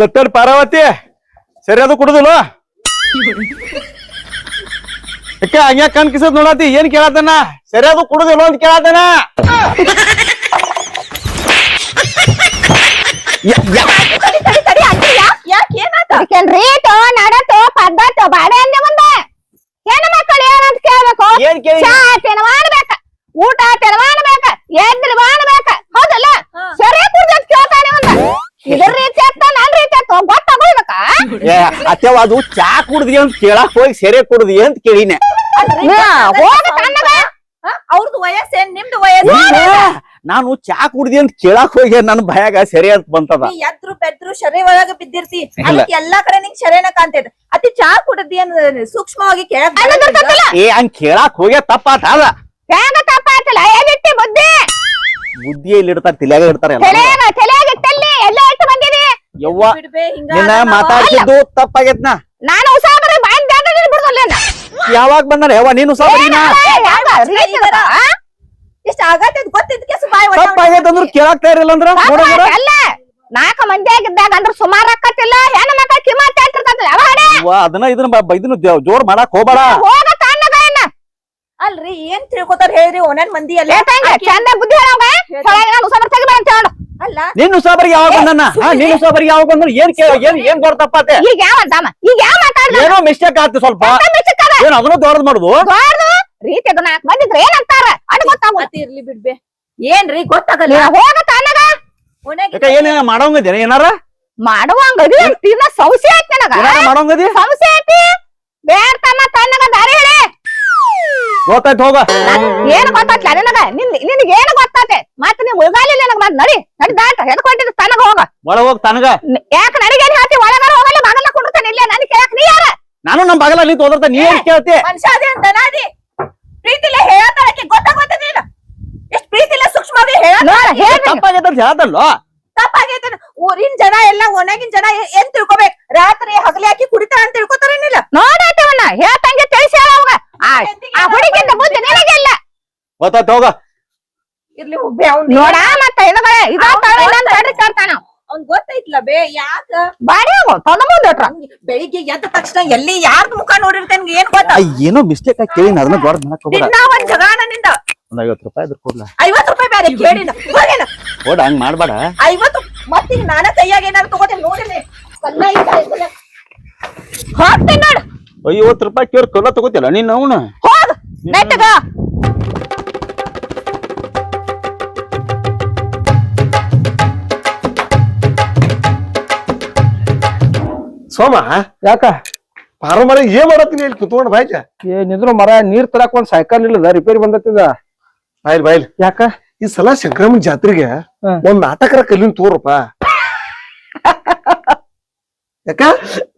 ಬತ್ತೇನ್ ಪಾರ್ವತಿ ಸರಿ ಅದು ಕುಡುದಿಲ್ಲ ಯಾಕೆ ಹಂಗ್ಯಾ ಕಣ್ ಕಿಸದ್ ನೋಡತಿ ಏನ್ ಕೇಳತನ ಸರಿ ಅದು ಕುಡುದಿಲ್ಲ ಅಂತ ಕೇಳತನ ತೋ ರೇಟು ನಡಟು ಪದ್ಧತಿ ಬಾಡೆ ಅಂದೆ ಮುಂದೆ ಹೆಣ್ಣು ಮಕ್ಕಳು ಏನಂತ ಕೇಳ್ಬೇಕು ಏನ್ ಕೇಳಿ ಚಾ ತಿನ್ವಾಡ್ಬೇಕ ಊಟ ತಿನ್ವಾಡ್ಬೇಕ ಎದ್ರಿ ಮಾಡ್ಬೇಕ ಹೌದಲ್ಲ? ಸರಿ ಕುಡ್ದ ಕೇಳ್ತಾನೆ ಮುಂದ ಇದ್ರ ರೀತಿ ಆಗ್ತ ರೀತಿ ಆಗ್ತ ಗೊತ್ತಾಗೋದಕ್ಕ ಏ ಅತ್ಯವ ಅದು ಚಾ ಕುಡ್ದಿ ಅಂತ ಕೇಳಕ್ ಹೋಗಿ ಸೆರೆ ಕುಡ್ದಿ ಅಂತ ಕೇಳಿನ. ಅವ್ರದ್ದು ವಯಸ್ಸೇನ್ ನಿಮ್ದು ವಯಸ್ಸು? ನಾನು ಚಾ ಕುಡ್ದಿ ಅಂತ ಕೇಳಕ್ ಹೋಗಿ ನನ್ನ ಭಯಾಗ ಸೆರೆ ಅಂತ ಬಂತದ? ಎದ್ರು ಬೆದ್ರು ಶರೀರ ಒಳಗ ಬಿದ್ದಿರ್ತಿ. ಅದಕ್ಕೆ ಎಲ್ಲಾ ಕಡೆ ನಿಂಗ್ ಶರೇನ ಕಾಣ್ತೈತೆ ಅತಿ ಚಾ ಕುಡ್ದಿ ಅಂತ ಸೂಕ್ಷ್ಮವಾಗಿ ಕೇಳಕ್ ಏ ಹಂಗ್ ಕೇಳಕ್ ಹೋಗ್ಯ ತಪ್ಪಾತ ಅದ ಹೆಂಗ ತಪ್ಪಾಯ್ತಲ್ಲ ಎಲ್ಲಿಟ್ಟಿ ಬುದ್ಧಿ ಬುದ್ಧಿ? ಇಲ್ಲಿ ಇಡ್ತಾರ ತಲೆಯಾಗ ಇಡ್ತಾರ ಎಲ್ಲ ತಲೆಯಾಗ ತಲೆಯಾಗ ಇಟ್ಟಲ್ಲಿ ಎಲ್ಲ ಇಟ್ಟು ಬಂದಿದಿ ಯವ್ವ ನಿನ್ನ ಮಾತಾಡ್ತಿದ್ದು ತಪ್ಪಾಗೈತ್ನ? ನಾನು ಉಸಾಬರ ಬಾಯಿ ದಾಟದಲ್ಲಿ ಬಿಡುದಿಲ್ಲ ಯಾವಾಗ ಬಂದಾರ ಯವ್ವ ನೀನು ಉಸಾಬರಿನ ಇಷ್ಟ ಆಗತ್ತೆ ಗೊತ್ತಿದ್ಕೆ ಬಾಯ್ ತಪ್ಪಾಗೈತ್ ಅಂದ್ರೆ ಕೇಳಾಕ್ತಾ ಇರಲಿಲ್ಲ ಅಂದ್ರ? ನೋಡಂದ್ರ ಅಲ್ಲ. ನಾಲ್ಕು ಮಂದಿ ಆಗಿದ್ದಾಗ ಅಂದ್ರ ಸುಮಾರು ಆಕತ್ತಿಲ್ಲ ಹೆಣ್ಣು ಮಕ್ಕಳ ಯಾವ ಅದನ್ನ ಇದನ್ನ ಇದನ್ನ ಜೋರ್ ಮಾಡಕ್ ಹೋಗ್ಬೇಡ. ಅಲ್ರಿ ಏನ್ ತಿಳ್ಕೊತಾರ ಹೇಳ್ರಿ ಒಂದೊಂದ್ ಮಂದಿ ಲೇಟಂಗ ಚಂದ ಬುದ್ಧಿ ಅಲ್ಲ. ನಿನ್ನ ಸಾಬರಿಗೆ ಯಾವಾಗ ಬಂದನ? ನಿನ್ನ ಸಾಬರಿಗೆ ಯಾವಾಗ ಬಂದ್ರು ಏನ್ ಕೇಳ ಏನ್ ಏನ್ ಗೊತ್ತಪ್ಪಾತೆ ಈಗ ಯಾವ ಅಂತಾಮ ಈಗ ಯಾವ ಮಾತಾಡ್ದ? ಏನೋ ಮಿಸ್ಟೇಕ್ ಆಯ್ತು ಸ್ವಲ್ಪ. ಏನ್ ಅದನ್ನು ದೊಡ್ಡದ್ ಮಾಡುದು? ದೊಡ್ಡದು? ರೀತಿಯಾಗ ನಾಲ್ಕು ಮಂದಿ ಇದ್ರೆ ಏನಂತಾರ ಅಡ್ ಗೊತ್ತಾಗ ಮತ್ ಇರ್ಲಿ ಬಿಡ್ಬೇ. ಏನ್ರಿ ಗೊತ್ತಾಗಲ್ಲ? ಹೋಗ ತಣ್ಣಗ ಓನ್ಯಾಗ ಯಾಕ ಏನ ಮಾಡೋಂಗದೇನ ಏನಾರ? ಮಾಡುವಂಗ ತಿನ್ನ ಸೌಸಿ ಆಯ್ತು ನನಗ. ಏನಾರ ಮಾಡೋಂಗದಿ ಸಮಸ್ಯೆ ಐತಿ? ಬೇಡ ತಮ್ಮ ತಣ್ಣಗ ದಾರಿ ಹೇಳಿ. ಗೊತ್ತಾಯ್ತು ಹೋಗ. ಏನು ಗೊತ್ತಾತ ನಿನಗ ನಿನ್ ನಿನಗೆ ಏನು ಗೊತ್ತಾತೆ ಮತ್ತೆ ನೀವು ಉಳ್ಗಾಲಿಲ್ಲ ನನಗ ಮತ್ತೆ ನಡಿ. ನಡಿ ದಾಟ ಹೆದ್ಕೊಂಡಿದ್ದು ತನಗ ಹೋಗ. ಒಳಗ್ ಹೋಗ ತನಗ. ನ- ಯಾಕ ನನಗೆ ಏನ್ ಹೇಳ್ತಿ? ಒಳಗಾರ ಹೋಗಲ್ಲ ಮಗಲ್ಲ ಕುಡ್ತಾನೆ ಇಲ್ಲ. ನನ್ ಕೇಳಕ್ ನೀ ಯಾರ? ನಾನು ನಮ್ ಬಗಲ ನಿಂತ ಓದರ್ತ ನೀ ಏನ್ ಕೇಳ್ತಿ? ಮನುಷ್ಯ ಅದೇ ಅಂತ ನಾದಿ. ಪ್ರೀತಿಲೆ ಹೇಳತಾರಕ್ಕೆ ಗೊತ್ತಾಗೋತದಿಲ್ಲ ಎಷ್ಟ್ ಪ್ರೀತಿಲೆ ಸೂಕ್ಷ್ಮವಾಗಿ ಹೇಳ ತಪ್ಪಾಗೈತೆ ಅಂತ ಹೇಳ್ದಲ್ಲೋ ತಪ್ಪಾಗೈತೆ ಊರಿನ ಜನ ಎಲ್ಲ ಒಣಗಿನ ಜನ ಏನ್ ತಿಳ್ಕೊಬೇಕು? ರಾತ್ರಿ ಹಗಲಿ ಹಾಕಿ ಕುಡಿತಾರ ಅಂತ ತಿಳ್ಕೊತಾರೇನಿಲ್ಲ ನೋಡಾತವನ್ನ ಹೇಳ್ತಂಗೆ ತಿಳಿಸಿ ಹೇಳವಾಗ ಆ ಆ ಹುಡುಗಿಂದ ಬುದ್ಧಿ ನಿನಗಿಲ್ಲ. ಗೊತ್ತಾಯ್ತು ಹೋಗ. ಇರ್ಲಿ ಒಬ್ಬೆ ಅವ್ನ್ ನೋಡ ಮತ್ತ ಇದಾ ತಳಿ ನನ್ ತಡ್ರಿ ಕೇಳ್ತಾನ ಅವ್ನ್ ಗೊತ್ತೈತ್ಲ ಬೇ ಯಾಕ? ಬಾಡಿ ಬೆಳಿಗ್ಗೆ ಎದ್ದ ತಕ್ಷಣ ಎಲ್ಲಿ ಯಾರ್ದ ಮುಖ ನೋಡಿರ್ತೇನ್ ಏನ್ ಗೊತ್ತ? ಏನೋ ಮಿಸ್ಟೇಕ್ ಆಗಿ ಕೇಳಿನ ಅದನ್ನ ದೊಡ್ಡ ಮಾಡಕ್ ಹೋಗ್ಬೇಡ. ದಿನ ಒಂದ್ ಜಗಾನ ನಿಂದ. ಒಂದ್ ಐವತ್ತು ರೂಪಾಯಿ ಇದ್ರ ಕೊಡ್ಲ? ಐವತ್ ರೂಪಾಯಿ ಬೇರೆ ಕೇಳಿನ ಹೋಗೇನ ಕೊಡ ಹಂಗ್ ಮಾಡ್ಬೇಡ. ಐವತ್ತು ಮತ್ತೀಗ ನಾನ ಕೈಯಾಗ ಏನಾರು ತಗೋತೇನೆ ನೋಡಿರಿ ಕಲ್ಲ ಹೋಗ್ತೀನಿ ನೋಡು. ಐವತ್ತು ರೂಪಾಯಿ ಕೇರ್ ಕಲ್ಲ ತಗೋತಿಲ್ಲ ನೀನು ಅವನ? ಹೋಗ್ ನೆಟ್ಟಗ ಸೋಮ ಯಾಕ? ಪಾರ ಮರ ಏನ್ ಮಾಡತ್ತೀನಿ ಇಲ್ಲಿ ಕುತ್ಕೊಂಡು ಬಾಯ್ಜ ಏನಿದ್ರು ಮರ ನೀರ್ ತರಕ್ ಒಂದ್ ಸೈಕಲ್ ಇಲ್ಲದ ರಿಪೇರಿ ಬಂದತ್ತಿದ. ಬಾಯ್ಲಿ ಬಾಯ್ಲಿ ಯಾಕ? ಈ ಸಲ ಸಂಕ್ರಮಣ ಜಾತ್ರೆಗೆ. ಒಂದ್ ನಾಟಕರ ಕಲ್ಲಿನ ತೋರಪ್ಪ. ಯಾಕ?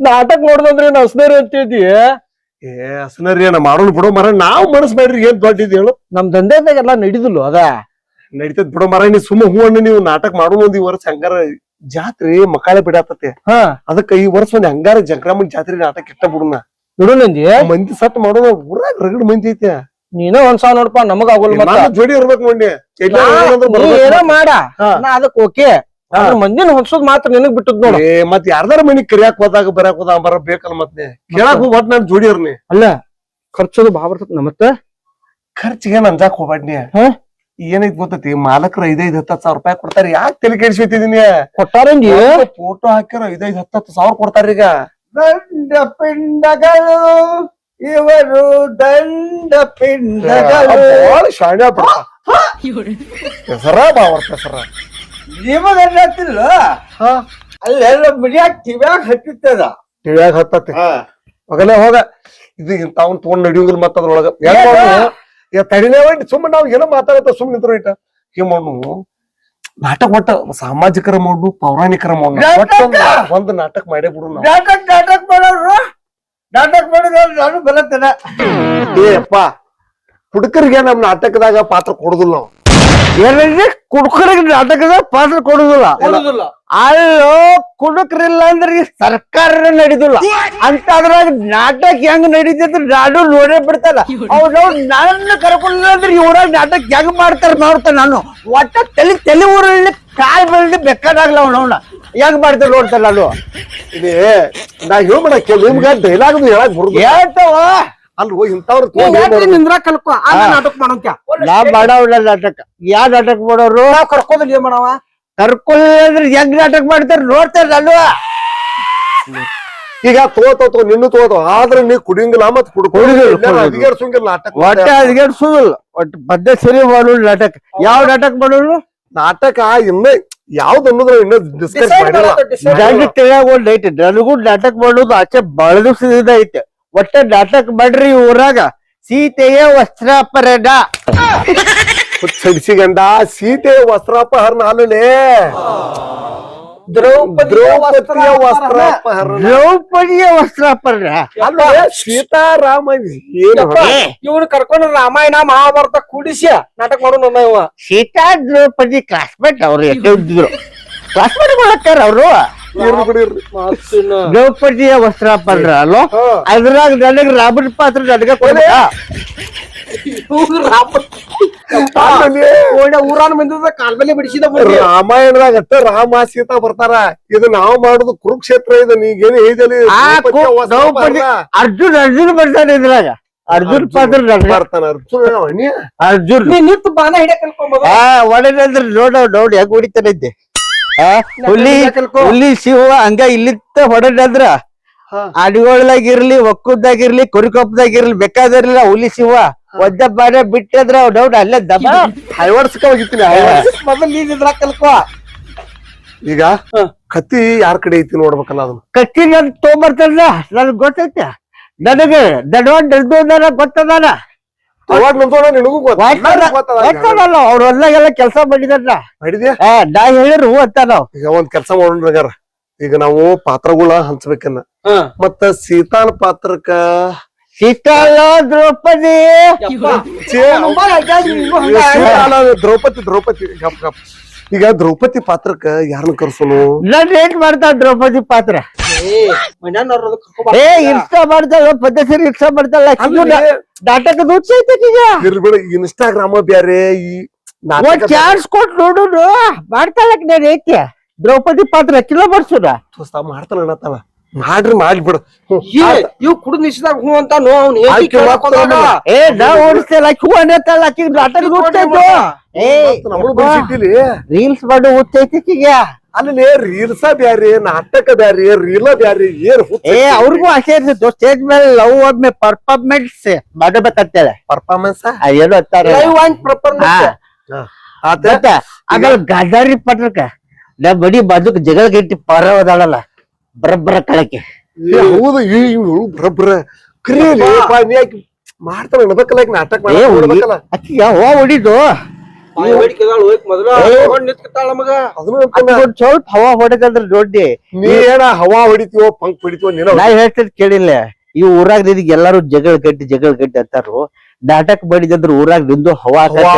ನಾಟಕ ನೋಡ್ದಂದ್ರೆ ಏನ್ ಹಸ್ನೇರಿ ಅಂತಿದ್ದಿ ಏ ಹಸನರಿ ಏನ ಮಾಡೋಣ ಬಿಡೋ ಮರ ನಾವ್ ಮನಸ್ ಮಾಡ್ರಿ ಏನ್ ದೊಡ್ಡಿದ್ ಹೇಳು. ನಮ್ ದಂಧೆದಾಗೆಲ್ಲ ನಡೀದಲ್ಲ ಅದ? ನಡೀತದ್ ಬಿಡೋ ಮರ ನೀ ಸುಮ್ಮ ಹೂ ಅಣ್ಣ ನೀವು ನಾಟಕ ಮಾಡೋಣ ಒಂದ್ ಈ ವರ್ಷ ಹಂಗಾರ ಜಾತ್ರೆ ಮಕ್ಕಳ ಬಿಡಾತತೆ ಹಾ. ಅದಕ್ಕ ಈ ವರ್ಷ ಒಂದ್ ಹಂಗಾರ ಸಂಕ್ರಮಣ ಜಾತ್ರೆ ನಾಟಕ ಇಟ್ಟ ಬಿಡುನ ಬಿಡುನಂದಿ ಮಂದಿ ಸಟ್ ಮಾಡೋಣ ಊರಾಗ ರಗಡ್ ಮಂದಿ ಐತೆ. ನೀನ ಒಂದ್ ಸಾವ್ ನೋಡಪ್ಪ ನಮಗ ಆಗೋಲ್ಲ ಜೋಡಿ ಇರ್ಬೇಕು ಮಂಡಿ ಎಲ್ಲೇ ನಾ- ಹೋಗೋದಂದ್ರ ನೀ ಬರ್ಬೇಕು ಏನೋ ಮಾಡ. ನಾ ಅದಕ್ ಓಕೆ. ಮಂದಿನ ಹೊಡ್ಸೋದ್ ಮಾತ್ರ ನಿನಗ್ ಬಿಟ್ಟದ್ ನೋಡ. ಏ ಮತ್ ಯಾರ್ದಾರ ಮನಿ ಕರಿಯಾಕ್ ಹೋದಾಗ ಬರಾಕ್ ಹೋದಾಗ ಬರ ಬೇಕಲ್ಲ ನೀ. ಕೇಳಾಕ್ ಹೋಗ್ ಒಟ್ ನಾನ್ ಜೋಡಿಯರ್ನಿ ಅಲ್ಲ ಖರ್ಚದು ಬಾ ಬರ್ತದ ಮತ್ತ? ಖರ್ಚಿಗೆ ಅಂಜಾಕ್ ಹೋಗ್ಬಾಡ್ನಿ ಹಾ? ಏನೈತ್ ಗೊತ್ತೈತಿ ಮಾಲಕ್ರ ಐದೈದ್ ಹತ್ತತ್ ಸಾವಿರ ರೂಪಾಯಿ ಕೊಡ್ತಾರ. ಯಾಕೆ ತಲೆ ಕೆಡಿಸ್ಬಿಟ್ಟಿದೀನಿ ಕೊಟ್ಟಾರಂಗಿ ಫೋಟೋ ಹಾಕಿರೋ ಐದೈದ್ ಹತ್ತತ್ತು ಸಾವಿರ ಕೊಡ್ತಾರ ಈಗ. ದಂಡ ಪಿಂಡಗಳು ಇವರು ದಂಡ ಪಿಂಡಗಳು. ಬಾಳ ಶಾಣ್ಯ ಹೆಸರ ಬಾವರ್ತ ಹೆಸರ. ನಿಮಗನ್ನತ್ತಿಲ್ಲ ಹಾ. ಅಲ್ಲೆಲ್ಲ ಮಿಡಿಯಾಗ ಕಿವ್ಯಾಗ ಹತ್ತಿತ್ತದ ಕಿವ್ಯಾಗ ಹತ್ತತ್ತೆ. ಮಗನೇ ಹೋಗ ಇದು ತಾವನ್ ತಗೊಂಡ್ ನಡಿಯೋಂಗಿಲ್ಲ ಮತ್ತ ಅದ್ರೊಳಗ. ಹೆಂಗ್ ಮಾಡೋದು? ಏ ತಡಿನೇ ಮಾಡಿ ಸುಮ್ಮನೆ ನಾವು ಏನೋ ಮಾತಾಡತ್ತ ಸುಮ್ಮನೆ ನಿಂತ್ರ ಇಟ್ಟ. ಮಾಡು ನಾಟಕ ಒಟ್ಟ ಸಾಮಾಜಿಕರ ಮಾಡು ಪೌರಾಣಿಕರ ಮಾಡು ಒಟ್ಟ ಒಂದ್- ನಾಟಕ ಮಾಡೇ ಬಿಡು ನಾಟಕ ನಾಟಕ ಮಾಡೋರು? ನಾಟಕ ಮಾಡಿದ್ರೆ ನಾನು ಬರತ್ತೇನೆ. ಏ ಅಪ್ಪ. ಹುಡುಕರಿಗೆ ನಮ್ ನಾಟಕದಾಗ ಪಾತ್ರ ಕೊಡುದಿಲ್ಲ ನಾವು. ಏನಿದೆ? ಕುಡ್ಕರಿಗೆ ನಾಟಕದ ಪಾತ್ರ ಕೊಡುದಿಲ್ಲ. ಕೊಡುದಿಲ್ಲ. ಅಲ್ಲೋ ಕುಡುಕ್ರಿಲ್ಲ ಅಂದ್ರೆ ಈ ಸರ್ಕಾರ ನಡೀದಿಲ್ಲ. ಅಂತ ಅದ್ರಾಗ ನಾಟಕ ಹೆಂಗ್ ನಡೀತಿದ್ರ ನಾಡು ನೋಡೇ ಬಿಡ್ತಾರ. ಅವ್ರು ನನ್ನ ಕರ್ಕೊಳ್ಳಿಲ್ಲ ಅಂದ್ರೆ ಇವ್ರಾಗ ನಾಟಕ ಹೆಂಗ್ ಮಾಡ್ತಾರ ನೋಡ್ತ ನಾನು. ಒಟ್ಟ ತಲೆ ತಲೆ ಊರಲ್ಲಿ ಕಾಲ್ ಬೆಳ್ದು ಬೆಕ್ಕದಾಗ್ಲ ಅವ್ನ ಹೆಂಗ್ ಮಾಡ್ತಾರ ನೋಡ್ತಾರ ನಾನು. ಇದೇ ನಾ ಹೇಳ್ಬೇಡ ನಿಮ್ಗೆ ಡೈಲಾಗ್ ಹೇಳಕ್ ಬರುದು ಹೇಳ್ತಾವ? ಅಲ್ವೋ ಇಂಥವ್ರು? ನಿಂದ್ರ ಕಲ್ಕೋ? ಅಲ್ಲ ನಾಟಕ ಮಾಡೋಂತ್ಯ. ನಾ ನಾಟಕ. ಯಾವ ನಾಟಕ ಮಾಡೋರು? ನಾವ್ ಕರ್ಕೋದಿಲ್ಲ ಏನ್ ಮಾಡವ? ಕರ್ಕೊಳ್ಳಿಲ್ಲ ಅಂದ್ರೆ ಹೆಂಗ್ ನಾಟಕ ಮಾಡ್ತಾರೆ? ನೋಡ್ತಾರ ಅಲ್ವಾ ಈಗ ತೋತೋ ತೋ ನಿನ್ನ ತೋತ ಆದ್ರೆ ನೀ ಕುಡಿಯಂಗಿಲ್ಲ ಮತ್ ಕುಡಿಯೋದಿಲ್ಲ, ನಾಟಕ. ಒಟ್ಟ ಅದ್ಗೇಡ್ಸುದಿಲ್ಲ ಒಟ್ಟು ಬದ್ಧ ಸರಿ ಮಾಡು ನಾಟಕ. ಯಾವ ನಾಟಕ ಮಾಡೋರು? ನಾಟಕ ಇನ್ನ ಯಾವ್ದು ಅನ್ನೋದ್ರ ಇನ್ನ ಡಿಸ್ಕಸ್ ಮಾಡಿಲ್ಲ. ನನಗೆ ತಿಳಿಯಾಗ ಒಂದ್ ಐತಿ. ನನಗೂ ನಾಟಕ ಮಾಡೋದು ಆಚೆ ಬಹಳ ದಿವಸದಿಂದ ಐತೆ. ಒಟ್ಟ ನಾಟಕ ಮಾಡ್ರಿ ಊರಾಗ. ಸೀತೆಯ ವಸ್ತ್ರಾಪರಣ. ಸಡಿಸಿಗಂಡ ಸೀತೆ ವಸ್ತ್ರಾಪಹರಣ ಅಲ್ಲೇ ದ್ರೌಪದಿಯ ವಸ್ತ್ರ ವಸ್ತ್ರಾಪಹರಣ. ದ್ರೌಪದಿಯ ವಸ್ತ್ರಾಪರಣ. ಅಲ್ಲೇ ಸೀತಾರಾಮ ಏನು ಇವ್ನು ಕರ್ಕೊಂಡು ರಾಮಾಯಣ ಮಹಾಭಾರತ ಕೂಡಿಸಿ ನಾಟಕ ಮಾಡೋಣ ಇವ. ಸೀತಾ ದ್ರೌಪದಿ ಕ್ಲಾಸ್ಮೇಟ್ ಅವ್ರು ಎಲ್ಲ ಇದ್ದಿದ್ರು ಕ್ಲಾಸ್ಮೇಟ್ ಮಾಡ್ತಾರ ಅವರು? ಇರ್ಲಿ ವಸ್ತ್ರ. ದ್ರೌಪದಿಯ ವಸ್ತ್ರಾಪರಣ ಅಲ್ಲೋ? ಅದ್ರಾಗ ನನಗ್ ರಾಬರ್ ಪಾತ್ರ ನನಗ ಕೊಡ ಊರಾನ ಮಂದಿದ ಕಾಲ್ ಮೇಲೆ ಬಿಡಿಸಿದ ರಾಮಾಯಣದಾಗ ಅಷ್ಟ ರಾಮ ಸೀತಾ ಬರ್ತಾರ. ಇದು ನಾವು ಮಾಡುದು ಕುರುಕ್ಷೇತ್ರ ಇದು ನೀಗೇನು ಹೇಳಿದಲ್ಲಿ ದ್ರೌಪದಿಯ ಅರ್ಜುನ್ ಅರ್ಜುನ್ ಬರ್ತಾನೆ ಇದ್ರಾಗ. ಅರ್ಜುನ್ ಪಾತ್ರ ಬರ್ತಾನ ಅರ್ಜುನ. ಅರ್ಜುನ್. ನೀ ನಿಂತು ಬಾನ ಹಿಡಿಯ ಹಾ ಆ ಒಳಗಂದ್ರೆ ನೋಡ ನೋಡಿ ಹೆಂಗ್ ಹೊಡಿತಾನೆ ಆ ಹುಲಿ ಹುಲಿ ಶಿವ ಹಂಗ ಇಲ್ಲಿತ್ತ ಹೊಡದ್ರ. ಅಡಿಗೊಳದಾಗಿರ್ಲಿ ಒಕ್ಕುದಾಗಿರ್ಲಿ ಕುರಿಕೊಪ್ಪದಾಗಿರ್ಲಿ ಬೇಕಾದಿರ್ಲಿಲ್ಲ ಹುಲಿ ಶಿವ. ಒದ್ದ ಬಾಡ ಬಿಟ್ಟದ್ರ ಡೌಟ್ ಅಲ್ಲೇ ದಬ. ಹೈವರ್ಸ್ಕ ಹೋಗಿತ್ತೀನಿ ಹೈವರ್ಸ್. ಮೊದಲು ನೀನ್ ಇದ್ರಾಗ ಕಲ್ಕೋ. ಈಗ ಕತ್ತಿ ಯಾರ ಕಡೆ ಐತಿ ನೋಡ್ಬೇಕಲ್ಲ ಅದನ್ನ? ಕತ್ತಿ ನನ್ ತೊಗೊಂಬರ್ತಾನ ನನ್ಗ್ ಗೊತ್ತೈತೆ? ನನಗೆ ದಡವನ್ ದಡ್ದು ನನಗ್ ಗೊತ್ತದಾನ ಅವಾಗ ನಂತೋಣ ನಿನಗೂ ಗೊತ್ತ ಗೊತ್ತದಲ್ಲ ಅವ್ರ ಹೊಲ್ದಾಗೆಲ್ಲ ಕೆಲಸ ಮಾಡಿದಾರ ನಾ ಹೇಳಿರು ಅಂತ ನಾವ್. ಈಗ ಒಂದ್ ಕೆಲಸ ಮಾಡೋಣ ಈಗ ನಾವು ಪಾತ್ರಗಳ ಹಂಚ್ಬೇಕನ್ನ. ಹಾ. ಮತ್ತ ಸೀತಾನ ಪಾತ್ರಕ್ಕ? ಸೀತಾಳ ದ್ರೌಪದಿ. ಸೀತಾಳ ದ್ರೌಪದಿ ದ್ರೌಪದಿ. ಗಪ್ ಗಪ್. ಈಗ ದ್ರೌಪದಿ ಪಾತ್ರಕ್ಕ ಯಾರನ್ನ ಕರ್ಸೋನು? ನಾನು ಏನ್ ಮಾಡ್ತಾ ದ್ರೌಪದಿ ಪಾತ್ರ? ಏ ಇನ್ಸ್ಟಾ ಮಾಡ್ತಾಳ ಪದ್ಧತಿ ಇನ್ಸ್ಟಾ ಮಾಡ್ತಾಳ. ಇರ್ಬೇಡ ಇನ್ಸ್ಟಾಗ್ರಾಮ ಬ್ಯಾರೆ ಈ ನಾಟಕ ಒಂದ್ ಚಾನ್ಸ್ ಕೊಟ್ ನೋಡುನು ಮಾಡ್ತಾಳಕ್ ನಾನು ಐತೆ ದ್ರೌಪದಿ ಪಾತ್ರ ಕಿಲೋ ಬರ್ಸುದ. ದೋಸ್ತ ಮಾಡ್ತಾನ ಮಾಡ್ರಿ ಮಾಡ್ಬಿಡು. ಇವ್ ಕುಡ್ ನಿಶ್ದಾಗ ಹೂ ಅಂತ. ಏ ನಾ ಓಡಿಸ್ತೇಲ್ಲ ಹೂ ಆಕಿ ಏ ರೀಲ್ಸ್ ಮಾಡೋ ಓದ್ತೈತಿ ಅಲ್ಲಿ ರೀಲ್ಸ ಬ್ಯಾರಿ ನಾಟಕ ಬ್ಯಾರಿ ರೀಲ ಬ್ಯಾರಿ ಏನ್ ಏ ಅವ್ರಿಗೂ ಆಸೆ ಇರ್ತೈತೆ ಸ್ಟೇಜ್ ಮೇಲೆ ಲವ್ ಒಮ್ಮೆ ಪರ್ಫಾರ್ಮೆನ್ಸ್ ಮಾಡಬೇಕಂತೇಳಿ. ಪರ್ಫಾರ್ಮೆನ್ಸ್ ಏನು ಅಂತಾರೆ. ಆಮೇಲೆ ಗದಾರಿ ಪಟ್ರಕ ನಾ ಬಡಿ ಬಾಜುಕ್ ಜಗಳ ಗಿಟ್ಟಿ ಪರ ಹೋದಾಳಲ್ಲ ಬರಬ್ಬರ ಕಳಕೆ ಹೌದು ಇವ್ಳು ನೀ ಯಾಕೆ ಮಾಡ್ತಾನ ನಾಟಕ ಯಾವ ಹೊಡಿದು? ಸ್ವಲ್ಪ ಹವಾ ಹೊಡೆದಂದ್ರ ದೊಡ್ಡಿ ನೀ ಏನ ಹವಾ ಹೊಡಿತೀವೋ ಪಂಕ್ ಹೊಡಿತೀವೋ ನೀನು ನಾ ಹೇಳ್ತಿದ್ ಕೇಳಿಲ್ಲ. ಈ ಊರಾಗ ನಿನಗೆ ಎಲ್ಲಾರು ಜಗಳ ಕಟ್ಟಿ ಜಗಳ ಗಟ್ಟಿ ಅಂತಾರು. ನಾಟಕ ಬಡಿದ್ರೆ ಊರಾಗ ನಿಂದು ಹವಾ ಹವಾ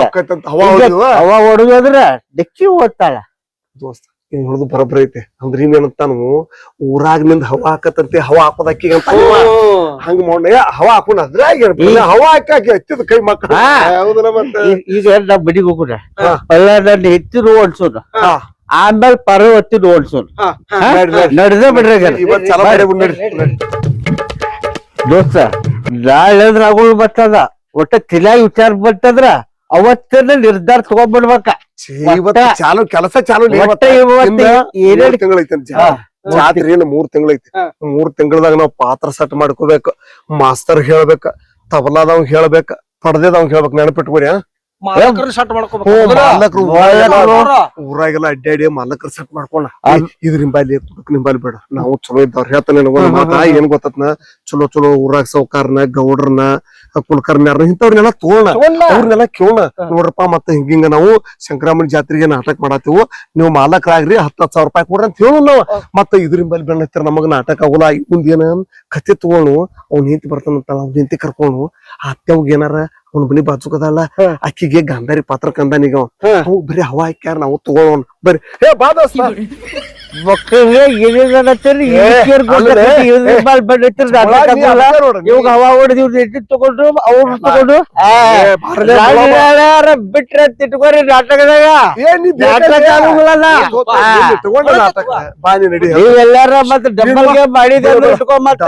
ಹವಾ ಹೊಡೆದ್ರ ಡೆಕ್ಕಿ ಓದ್ತಾಳ. ದೋಸ್ತ ಹಿಂಗ್ ಹೊಡೆದು ಬರಬ್ರ ಐತೆ. ಅಂದ್ರೆ ಇನ್ನೇನಂತಾನು ಊರಾಗ ನಿಂದ ಹವಾ ಹಾಕತ್ತಂತೆ ಹವಾ ಹಾಕೋದಕ್ಕಿ ಅಂತ ಹಂಗ ಮಾಡ ಹವಾ ಹಾಕೊಂಡ್ ಅದ್ರಾಗ. ಹವಾ ಹಾಕಿ ಹತ್ತಿದ ಕೈ ಮಕ್ಕಳ. ಹೌದಲ್ಲ ಮತ್ತೆ? ಈಗ ನಾ ಮನಿಗ್ ಹೋಗುಣ ಪಲ್ಲಾದಲ್ಲಿ ಹೆಚ್ಚಿನ ಓಡ್ಸೋಣ ಹಾ. ಆಮೇಲೆ ಪರ ನಡ್ರಿ, ನಡ್ರಿ. ನಡೆದ ಬಿಡ್ರಿ. ದೋಸ್ತ ನಾಳೆ ಆಗೋಳು ಬರ್ತದ ಒಟ್ಟ ತಿಲಾಗಿ ವಿಚಾರ ಬರ್ತದ್ರ ಅವತ್ತನ್ನ ನಿರ್ಧಾರ ತಗೊಂಡ್ಬಿಡ್ಬೇಕ. ಇವತ್ತು ಚಾಲು ಕೆಲಸ ಚಾಲು ತಿಂಗಳೈತೆ ಜಾತ್ರಿ ಇವತ್ತು ಏನೇನ್ ತಿಂಗಳೈತಿ. ಜಾತ್ರೆ ಏನು ಮೂರ್ ತಿಂಗಳೈತಿ. ಮೂರ್ ತಿಂಗಳದಾಗ ನಾವ್ ಪಾತ್ರ ಸೆಟ್ ಮಾಡ್ಕೋಬೇಕು. ಮಾಸ್ತರ್ ಹೇಳ್ಬೇಕ ತಬಲಾದವ್ ಹೇಳ್ಬೇಕ ಪಡ್ದೇದವ್ ಹೇಳ್ಬೇಕು ಮಾಲಕ್ರು. ಊರಾಗೆಲ್ಲ ಅಡ್ಡಾಡಿ ಮಾಲಕರ್ ಸೆಟ್ ಮಾಡ್ಕೊಂಡ. ಇದ್ರ ನಿಂಬಲ್ಲಿ ಕುಟುಕ್ ನಿಂಬಲ್ಲಿ ಬೇಡ. ನಾವು ಚಲೋ ಇದ್ದವ್ರ ಹೇಳ್ತಾನೆ ಏನ್ ಗೊತ್ತತ್ನ? ಚಲೋ ಚಲೋ ಊರಾಗ ಸೌಕಾರ್ನ ಗೌಡ್ರನ್ನ ಕುಲಕರ್ನ್ಯಾರನ್ನ ಇಂಥವ್ರನ್ನೆಲ್ಲ ತೋಣ ತಗೊಂಡ್ಲ? ಅವ್ರನ್ನೆಲ್ಲ ಕೇಳೋಣ ನೋಡ್ರಪ್ಪ ಮತ್ತೆ ಹಿಂಗಿಂಗ ನಾವು ಸಂಕ್ರಾಮಣಿ ಜಾತ್ರೆಗೆ ನಾಟಕ ಮಾಡತ್ತೀವು. ನೀವು ಮಾಲಕರಾಗ್ರಿ ಹತ್ತ ಹತ್ತು ಸಾವಿರ ರೂಪಾಯಿ ಕೊಡ್ರಿ ಅಂತ ಹೇಳೋಣ ನಾವು. ಮತ್ತೆ ಇದ್ರಿಂದ ಬಲ್ಲಿ ಬೆಣ್ಣ ನಮಗ ನಾಟಕ ಆಗೋಲ್ಲ. ಮುಂದ್ ಏನ ಕತ್ತೆ ತಗೋಣು ಅವ್ನ ಹಿಂತಿ ಬರ್ತಾನಂತ ಅವ್ನ ಹಿಂತಿ ಕರ್ಕೊಂಡು ಆ ಅತ್ತೆವ್ಗ ಏನಾರ ಅವ್ನ ಬಲಿ ಬಾಜುಕದಲ್ಲ ಅಕ್ಕಿಗೆ ಗಾಂಧಾರಿ ಪಾತ್ರ ಕಂದಾನಿಗ ಅವ್. ಬರೀ ಹವಾ ಹಾಕ್ಯಾರ ನಾವು ತಗೊಳ್ಳೋಣ ಬರೀ ಹೇ ಬಾ ದೋಸ್ತ. ಮಕ್ಕಳಿಗೆ ಏನೇನತ್ತೀರಿ ಆಮೇಲೆ, ಇವಾಗ ಹವಾ ಹೊಡೆದ್ ಇವ್ರು ಎದ್ದು ತಗೊಂಡ್ರು ಅವ್ರು ತಗೊಂಡು ಬಿಟ್ರೆ ಅಂತ ಇಟ್ಕೋರಿ ನಾಟಕದಾಗ? ನೀವೆಲ್ಲಾರ ಮತ್ತ ಡಬಲ್ ಗೇಮ್ ಇಟ್ಕೊ ಮತ್ತ?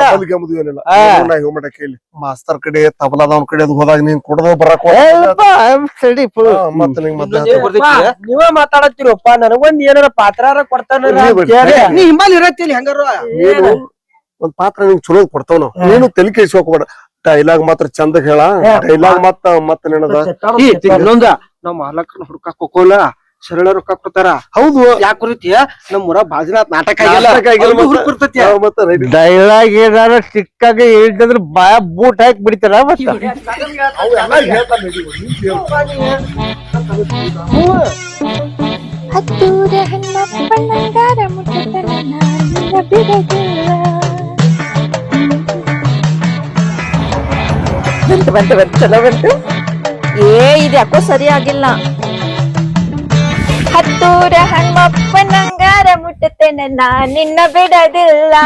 ಮಾಸ್ತರ್ ಕಡೆ ತಬಲಾದವನ್ ಕಡೆ ಅದು ಹೋದಾಗ ನೀನ್ ಕುಡ್ದು ಬರಕ್ ನೀವ ಮಾತಾಡತ್ತೀರಪ್ಪ ನನಗೊಂದ್ ಏನಾರ ಪಾತ್ರ ಕೊಡ್ತಾನ. ನೀ ಹಿಂಬಲ್ ಇರತ್ತಿಲ್ಲ ಹೆಂಗಾರ? ನೀನು ಒಂದ್ ಪಾತ್ರ ನಿಂಗ್ ಚಲೋ ಕೊಡ್ತಾವ್ ನಾವು. ನೀನು ತಲೆ ಕೆಡ್ಸ್ಕೊಬೇಡ ಡೈಲಾಗ್ ಮಾತ್ರ ಚಂದ ಹೇಳ. ಡೈಲಾಗ್ ಮತ್ತ ಮತ್ತ ನೆನದ ಇನ್ನೊಂದ ನಾವ್ ಮಾಲಕನ ಹುಡ್ಕಾಕ್ ಹೋಗೋಲ್ಲ ಸರಳ ರೊಕ್ಕ ಕೊಡ್ತಾರ. ಹೌದು. ಯಾಕ ಬರೀತಿಯ ನಮ್ ಬಾಜಿನಾಥ್ ಬಾಜುನಾಥ್ ನಾಟಕ. ಡೈಲಾಗ್ ಏನಾರ ಸಿಕ್ಕಾಗ ಹೇಳಿದ್ರೆ ಬಾಯ ಬೂಟ್ ಹಾಕಿ ಬಿಡ್ತಾರ ಮತ್ತ. ಅವೆಲ್ಲ ಹೇಳ್ತಾನ್ ನಡಿ, ಹಣ್ಣ ಬಣ್ಣಂಗಾರ ಹತ್ತೂರ ಮುಟ್ಟತನ ನಾನಿನ್ನ ಬಿಡದಿಲ್ಲ ಬಂತು ಬಂತು ಬಂತು ಚಲೋ ಬಂತು. ಏ ಇದು ಯಾಕೋ ಸರಿ ಆಗಿಲ್ಲ ಹತ್ತೂರ ಮುಟ್ಟತೇನೆ ನಾ ನಿನ್ನ ಬಿಡದಿಲ್ಲ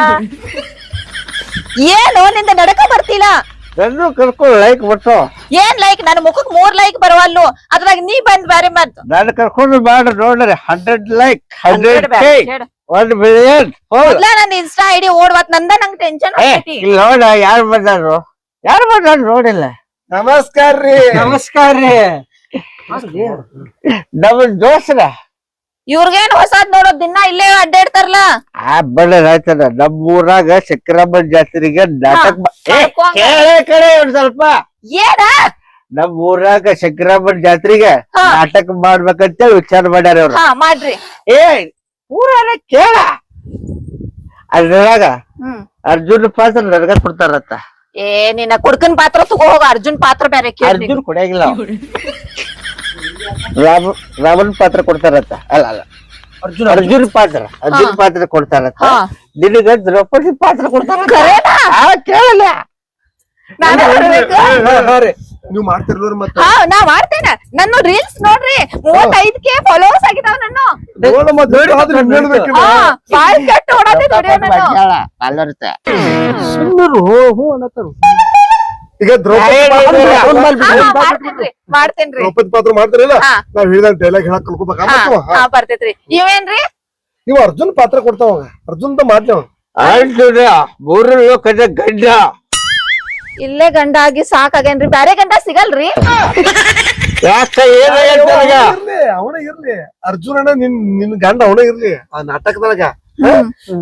ಏನೋ ನಿಂದ ನಡಕ ಬರ್ತಿಲ್ಲ ನನ್ನ ಕರ್ಕೊಂಡು ಲೈಕ್ ಬಿಟ್ಟು ಏನ್ ಲೈಕ್ ನನ್ನ ಮುಖಕ್ ಮೂರ್ ಲೈಕ್ ಬರವಲ್ಲು. ಅದ್ರಾಗ ನೀ ಬಂದ್ ಬ್ಯಾರೆ ಮತ್. ನಾನು ಕರ್ಕೊಂಡು ಮಾಡಿ ನೋಡ್ರಿ ಹಂಡ್ರೆಡ್ ಲೈಕ್ ಹಂಡ್ರೆಡ್. ಒಂದ್ ಬಿಲಿಯನ್ ಮೊದ್ಲ ನನ್ ಇನ್ಸ್ಟಾ ಐಡಿ ಓಡ್ವತ್ ನಂದ ನಂಗ್ ಟೆನ್ಷನ್ ಇಲ್ಲಿ ನೋಡ ಯಾರು ಬಂದಾರು? ಯಾರು ಬಂದಾರು ನೋಡಿಲ್ಲ. ನಮಸ್ಕಾರ ರೀ ನಮಸ್ಕಾರ ರೀ ನಮ್ಮ ದೋಸ್ರ ಇವ್ರಿಗೇನ್ ಹೊಸಾದ್ ನೋಡೋ ದಿನ ಇಲ್ಲೇ ಅಡ್ಡಾಡ್ತಾರಲ್ಲ? ಆ ಬಡ ಆಯ್ತದ ನಮ್ಮ ಊರಾಗ ಶಂಕರಮ್ಮನ ಜಾತ್ರೆಗೆ ನಾಟಕ ಮಾ- ಏ, ಕರ್ಕೊಂಡ್- ಕೇಳೇ ಕಡೆ ಒಂದ್ ಸ್ವಲ್ಪ. ಏನ? ನಮ್ ಊರಾಗ ಶಂಕರಮ್ಮನ ಜಾತ್ರೆಗೆ ಹಾ. ನಾಟಕ ಮಾಡ್ಬೇಕಂತ ವಿಚಾರ ಮಾಡ್ಯಾರ ಅವ್ರು. ಹಾ ಮಾಡ್ರಿ. ಏ ಊರಾಗ ಕೇಳ. ಅದ್ರಾಗ ಹ್ಮ್. ಅರ್ಜುನ್ ಪಾತ್ರ ನನಗ ಕೊಡ್ತಾರತ್ತ ಏ ನಿನ್ನ ಕುಡ್ಕನ್ ಪಾತ್ರ ತಗೋ ಹೋಗ ಅರ್ಜುನ್ ಪಾತ್ರ ಬೇರೆ ಕೇಳಿ ಅರ್ಜುನ್ ಕೊಡಂಗಿಲ್ಲ ಅವ. ರಾಮ ರಾಮನ್ ಪಾತ್ರ ಕೊಡ್ತಾರತ್ತ ಅಲ್ಲ ಅಲ್ಲ. ಅರ್ಜುನ. ಅರ್ಜುನ್ ಪಾತ್ರ ಅರ್ಜುನ್ ಪಾತ್ರ ಕೊಡ್ತಾರತ್ತ ಹಾ. ನಿನಗ ದ್ರೌಪದಿ ಪಾತ್ರ ಕೊಡ್ತಾರ ಆ, ಕೇಳಲ್ಲ. ನಾನೇ ಬರ್ಬೇಕು? ನೀವ್ ಮಾಡ್ತಿರ್ಲೋರ್ ಮತ್ತ? ಹಾ ನಾ ಮಾಡ್ತೇನೆ. ನನ್ನ ರೀಲ್ಸ್ ನೋಡ್ರಿ. ಫಾಲೋವರ್ಸ್ ಆಗಿದಾವ ನನ್ನ. ನೋಡ ಮತ್ತೆ ಆದ್ರೆ ಇನ್ನೇನ್ ಬೇಕಿಲ್ಲ? ಹಾ ಬಾಳ್ ಕೆಟ್ಟ ಓಡೋದೇ ವಿಡಿಯೋ ನಾನು ಸುಮ್ಮರು ಹೂ ಈಗ ದ್ರೌಪದಿ ಮಾಡ್ತೇನ್ರಿ ಮಾಡ್ತೇನ್ರಿ. ದ್ರೌಪದಿ ಪಾತ್ರ ಮಾಡ್ತಿರಲ್ಲ. ನಾವ್ ಹೇಳಿದ ಡೈಲಾಗ್ ಹೇಳಕ್ ಕಲ್ಕೋಬೇಕ ಬರ್ತೈತ್ರಿ. ಇವೇನ್ರಿ? ಇವ ಅರ್ಜುನ್ ಪಾತ್ರ ಕೊಡ್ತಾವ ಅರ್ಜುನ್ ಅರ್ಜುನ ಮೂರು ಲೋಕದ ಗಂಡ. ಇಲ್ಲೇ ಗಂಡ ಆಗಿ ಸಾಕಾಗೇನ್ರಿ? ಬ್ಯಾರೆ ಗಂಡ ಸಿಗಲ್ರಿ? ಅವನ ಇರ್ಲಿ ಅರ್ಜುನನ ನಿನ್ ನಿನ್ ಗಂಡ ಅವನ ಇರ್ಲಿ ಆ ನಾಟಕದೊಳಗ.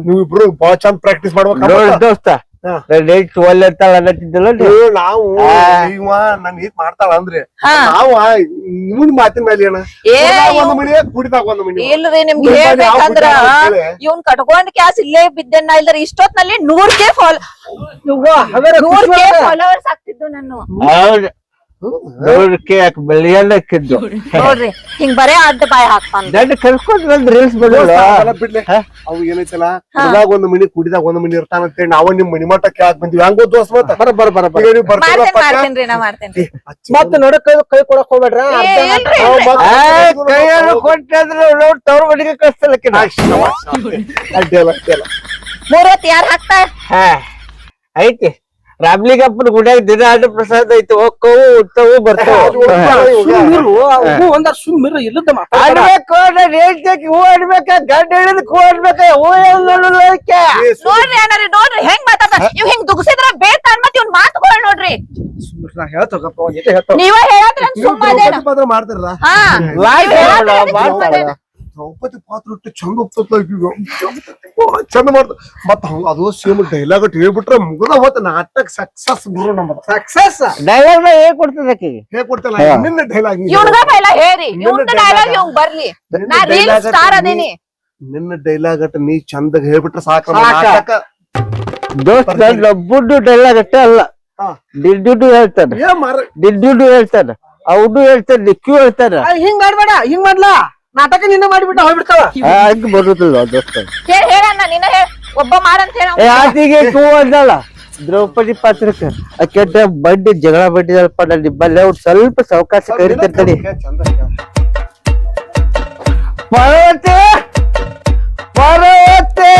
ನೀವಿಬ್ರು ಬಾಳ ಚಂದ ಪ್ರಾಕ್ಟೀಸ್ ನೋಡ್ ಮಾಡ್ಬೇಕು ದೋಸ್ತ ಅಂತಾಳ ಅನ್ನತ್ತಿದ್ದಲ್ಲ ನಾವು ಆ. ಇವ ನನ್ ಹೀಗ್ ಮಾಡ್ತಾಳ ಅಂದ್ರೆ. ಹಾ. ನಾವ ಇವನ್ ಮಾತಿನ ಮೇಲೆ ಏನ? ಒಂದ್ ಮನಿ ಒಂದ್ ಮನಿ ಇಲ್ರಿ ನಿಮ್ಗೆ ಹೇಳ್ಬೇಕಂದ್ರ ಇವ್ನ್ ಕಟ್ಕೊಂಡ್ ಕ್ಯಾಸ್ ಇಲ್ಲೇ ಬಿದ್ದೆನ್ನ ಇಲ್ಲ ಇಷ್ಟೊತ್ನಲ್ಲಿ ನೂರ್ ಕೆ ಫಾಲೋ ನೂರ್ ಕೆ ಫಾಲೋವರ್ಸ್ ಆಗ್ತಿದ್ದು ನಾನು ಹೌದು ನೋಡಕ್ಕೆ ಯಾಕೆ ಬೆಳೆಯಲ್ಲ ಹಾಕಿದ್ದು ನೋಡ್ರಿ ಹಿಂಗ್ ಬರೇ ಅಡ್ಡ ಬಾಯ್ ಹಾಕ್ತಾನ. ದಡ್ಡ ಕರ್ಕೊಂಡ್ ಬಂದ್ ರೀಲ್ಸ್ ಬಿಡ್ಲಿ. ಅವ್ ಏನೈತಲ್ಲ ಕುಡ್ದಾಗ ಒಂದ್ ಮನಿ ಕುಡಿದಾಗ ಒಂದ್ ಮನಿ ಇರ್ತಾನ ಅಂತೇಳಿ ನಾವ ನಿಮ್ ಮನಿ ಮಟ್ಟ ಕೇಳಾಕ್ ಬಂದಿವಿ? ಹಂಗ ದೋಸ್ತ ಮತ್ತ? ಬರ ಬರ ಬರ ಬರ. ಈಗ ನೀವ್ ಬರ್ತೀರಲ್ಲ ಮಾಡ್ತೇನ್ ಪಕ್ಕ? ಮಾಡ್ತೇನ್ರಿ ನಾ ಮಾಡ್ತೇನ್ರಿ ಮತ್ತ ನೋಡಕ್ ಕೈ ಕೈ ಕೊಡಕ್ ಹೋಗ್ಬೇಡ್ರ ಕೈಯಲ್ಲಿ ಕೊಟ್ಟಂದ್ರೆ ನೋಡ್ ತವ್ರ ಮನೆಗೆ ಕಳ್ಸಲಕ್ಕೆ ಅಡ್ಡಿಯಲ್ಲ ಅಡ್ಡಿಯಲ್ಲ ಮೂರೊತ್ ಯಾರ್ ಹಾಕ್ತಾರ? ಹಾ. ಐತಿ. ರಾಮ್ಲಿಂಗಪ್ಪನ ಗುಡಿಯಾಗ ದಿನ ಅನ್ನ ಪ್ರಸಾದ ಐತಿ ಹೋಕ್ಕವು ಉತ್ತವು ಬರ್ತಾವು ಸುಮ್ಮಿರು ಹೂ. ಒಂದ ಸುಮ್ಮಿರು ಇಲ್ಲದ ಮಾತಾಡ ಅನ್ಬೇಕು ನಾನು ಹೇಳ್ತೇನೆ ಹೂ ಅನ್ಬೇಕ ಗಡ್ಡ ಹೂ ಹೂ ನೋಡ್ರಿ ಅಣ್ಣರಿ ನೋಡ್ರಿ ಹೆಂಗ್ ಮಾತಾಡ್ತಾರ. ಹಿಂಗ್ ದುಗ್ಸಿದ್ರ ಬೇತಾನ್ ಮತ್ ಇವ್ನ್ ಮಾತುಗಳು ನೋಡ್ರಿ. ನಾ ಹೇಳ್ತೋಗಪ್ಪ ಒಂದ್ ಜೊತೆ ಹೇಳ್ತೋ ನೀವ ಹೇಳತ್ರ ಸುಮ್ಮ ಅದೇನ ಪಾತ್ರ ಮಾಡ್ತಿರಲ್ಲ? ದ್ರೌಪದಿ ಪಾತ್ರ ಇಟ್ಟು ಚಂದ ಹೋಗ್ತದ ಚಂದ ಮಾಡ್ತ ಮತ್ತ ಹಂಗ ಅದು ಸೇಮ್ ಡೈಲಾಗ್ ಹೇಳ್ಬಿಟ್ರೆ ಮುಗಿದ ಹೋತ ನಾಟಕ ಸಕ್ಸಸ್ ಗುರು ನಮ್ಮದ ಸಕ್ಸಸ್ ಡೈಲಾಗ್ ಹೇಗ್ ಕೊಡ್ತದ ಆಕಿಗೆ? ಹೇಳ್ಕೊಡ್ತಲ್ಲ ನಿನ್ನ ಡೈಲಾಗ್ ಇವನಗ ಪೈಲ ಹೇರಿ ಇವ್ನ ನಿನ್ನ ಡೈಲಾಗ್. ಇವ್ನ್ ಬರ್ಲಿ. ನಿನ್ನ ನಾ ರೀಲ್ ಸ್ಟಾರ್ ಅದೇನಿ. ನಿನ್ನ ಡೈಲಾಗ್ ಅಟ್ ನೀ ಚಂದ ಹೇಳ್ಬಿಟ್ರೆ ಸಾಕ ಸಾಕ. ನಾಟಕ. ದೋಸ್ತ ಬುಡ್ಡು ಡೈಲಾಗ್ ಅಷ್ಟೇ ಅಲ್ಲ. ಹಾ. ಡಿಡ್ಡುಡು ಹೇಳ್ತಾನೆ. ಏ ಮಾರ ಡಿಡ್ಡುಡು ಹೇಳ್ತಾನೆ. ಅವ್ನು ಹೇಳ್ತಾರೆ ನಿಕ್ಕು ಹೇಳ್ತಾನೆ. ಹಿಂಗ್ ಮಾಡ್ಬೇಡ ಹಿಂಗ್ ಮಾಡ್ಲಾ? ನಾಟಕ ನಿನ್ನ ಮಾಡಿಬಿಟ್ಟ ಹೋಗ್ಬಿಡ್ತಾವ? ಅದಕ್ಕೆ ಬರುದಿಲ್ಲ ನಿನ್ನ ಒಬ್ಬ ಮಾಡಂತ ಹೇಳ. ಏ ಆತಿಗೆ ಕೂ ಅಂದಲ್ಲ. ದ್ರೌಪದಿ ಪಾತ್ರಕ್ಕೆ ಆ ಕೆಟ್ಟ ಬಡ್ಡಿ ಜಗಳ ಬಡ್ಡಿ ಪಡ ನಿಮ್ಮಲ್ಲೇ ಅವ್ರು ಸ್ವಲ್ಪ ಸಾವಕಾಶ ಕರಿತಿರ್ತಾರೆ ಪರ್ವತೆ! ಪರ್ವತೆ!